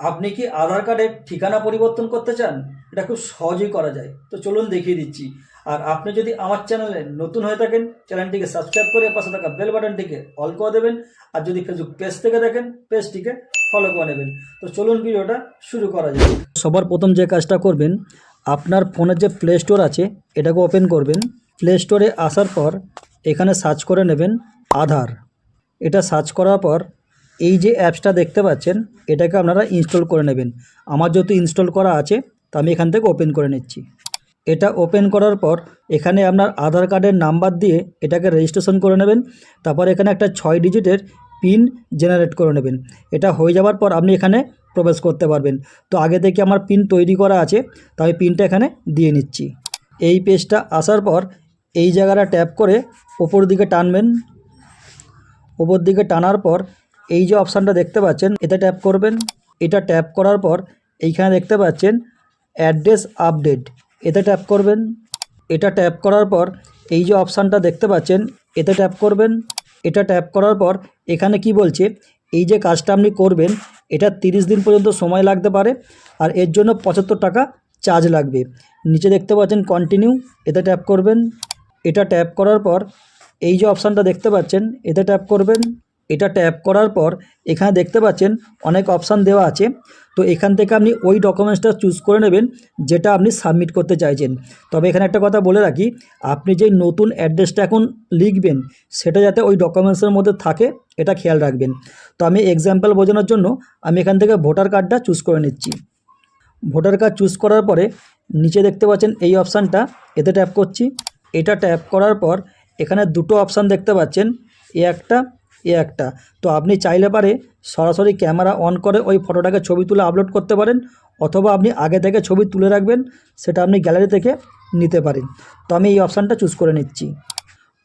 আপনি কি আধার কার্ডের ঠিকানা পরিবর্তন করতে চান? এটা খুব সহজেই করা যায়। তো চলুন দেখিয়ে দিচ্ছি। আর আপনি যদি আমার চ্যানেলে নতুন হয়ে থাকেন, চ্যানেলটিকে সাবস্ক্রাইব করে পাশে থাকা বেল বাটনটিকে অল করে দেবেন। আর যদি ফেসবুক পেজ থেকে দেখেন পেজটিকে ফলো করে নেবেন। তো চলুন ভিডিওটা শুরু করা যাক। সবার প্রথম যে কাজটা করবেন, আপনার ফোনের যে প্লে স্টোর আছে, এটাকে ওপেন করবেন। প্লে স্টোরে আসার পর এখানে সার্চ করে নেবেন আধার। এটা সার্চ করার পর এই যে অ্যাপসটা দেখতে পাচ্ছেন, এটাকে আপনারা ইনস্টল করে নেবেন। আমার যেহেতু ইনস্টল করা আছে, তো আমি এখান থেকে ওপেন করে নিচ্ছি। এটা ওপেন করার পর, এখানে আপনার আধার কার্ডের নাম্বার দিয়ে এটাকে রেজিস্ট্রেশন করে নেবেন। তারপর এখানে একটা ছয় ডিজিটের পিন জেনারেট করে নেবেন। এটা হয়ে যাওয়ার পর আপনি এখানে প্রবেশ করতে পারবেন। তো আগে থেকে আমার পিন তৈরি করা আছে, তো আমি পিনটা এখানে দিয়ে নিচ্ছি। এই পেজটা আসার পর, এই জায়গাটা ট্যাপ করে ওপর দিকে টানবেন। ওপর দিকে টানার পর এই যে অপশানটা দেখতে পাচ্ছেন এতে ট্যাপ করবেন। এটা ট্যাপ করার পর এইখানে দেখতে পাচ্ছেন অ্যাড্রেস আপডেট এতে ট্যাপ করবেন। এটা ট্যাপ করার পর এই যে অপশানটা দেখতে পাচ্ছেন এতে ট্যাপ করবেন। এটা ট্যাপ করার পর এখানে কি বলছে, এই যে কাজটা আপনি করবেন, এটা তিরিশ দিন পর্যন্ত সময় লাগতে পারে আর এর জন্য পঁচাত্তর টাকা চার্জ লাগবে। নিচে দেখতে পাচ্ছেন কন্টিনিউ এতে ট্যাপ করবেন। এটা ট্যাপ করার পর এই যে অপশানটা দেখতে পাচ্ছেন এতে ট্যাপ করবেন। এটা ট্যাপ করার পর এখানে দেখতে পাচ্ছেন অনেক অপশান দেওয়া আছে। তো এখান থেকে আপনি ওই ডকুমেন্টসটা চুজ করে নেবেন, যেটা আপনি সাবমিট করতে চাইছেন। তবে এখানে একটা কথা বলে রাখি, আপনি যে নতুন অ্যাড্রেসটা এখন লিখবেন, সেটা যাতে ওই ডকুমেন্টসের মধ্যে থাকে, এটা খেয়াল রাখবেন। তো আমি এক্সাম্পল বোঝানোর জন্য আমি এখান থেকে ভোটার কার্ডটা চুজ করে নিচ্ছি। ভোটার কার্ড চুজ করার পরে নিচে দেখতে পাচ্ছেন এই অপশানটা, এতে ট্যাপ করছি। এটা ট্যাপ করার পর এখানে দুটো অপশান দেখতে পাচ্ছেন, এ একটা এ একটা। তো আপনি চাইলে পারে সরাসরি ক্যামেরা অন করে ওই ফটোটাকে ছবি তুলে আপলোড করতে পারেন, অথবা আপনি আগে থেকে ছবি তুলে রাখবেন, সেটা আপনি গ্যালারি থেকে নিতে পারেন। তো আমি এই অপশানটা চুজ করে নিচ্ছি।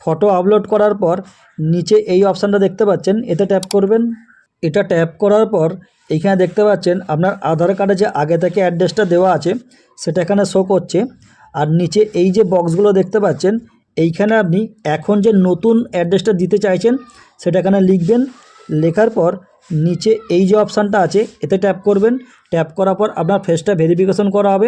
ফটো আপলোড করার পর নিচে এই অপশানটা দেখতে পাচ্ছেন, এতে ট্যাপ করবেন। এটা ট্যাপ করার পর এইখানে দেখতে পাচ্ছেন, আপনার আধার কার্ডে যে আগে থেকে অ্যাড্রেসটা দেওয়া আছে, সেটা এখানে শো করছে। আর নিচে এই যে বক্সগুলো দেখতে পাচ্ছেন এইখানে আপনি এখন যে নতুন অ্যাড্রেসটা দিতে চাইছেন সেটা এখানে লিখবেন। লেখার পর নিচে এই যে অপশানটা আছে, এতে ট্যাপ করবেন। ট্যাপ করার পর আপনার ফেসটা ভেরিফিকেশন করা হবে।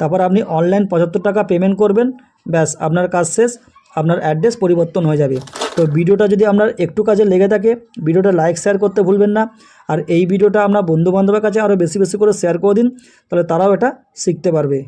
তারপর আপনি অনলাইন পঁচাত্তর টাকা পেমেন্ট করবেন। ব্যাস, আপনার কাজ শেষ, আপনার অ্যাড্রেস পরিবর্তন হয়ে যাবে। তো ভিডিওটা যদি আপনার একটু কাজে লেগে থাকে, ভিডিওটা লাইক, শেয়ার করতে ভুলবেন না। আর এই ভিডিওটা আপনার বন্ধুবান্ধবের কাছে আরও বেশি বেশি করে শেয়ার করে দিন, তাহলে তারাও এটা শিখতে পারবে।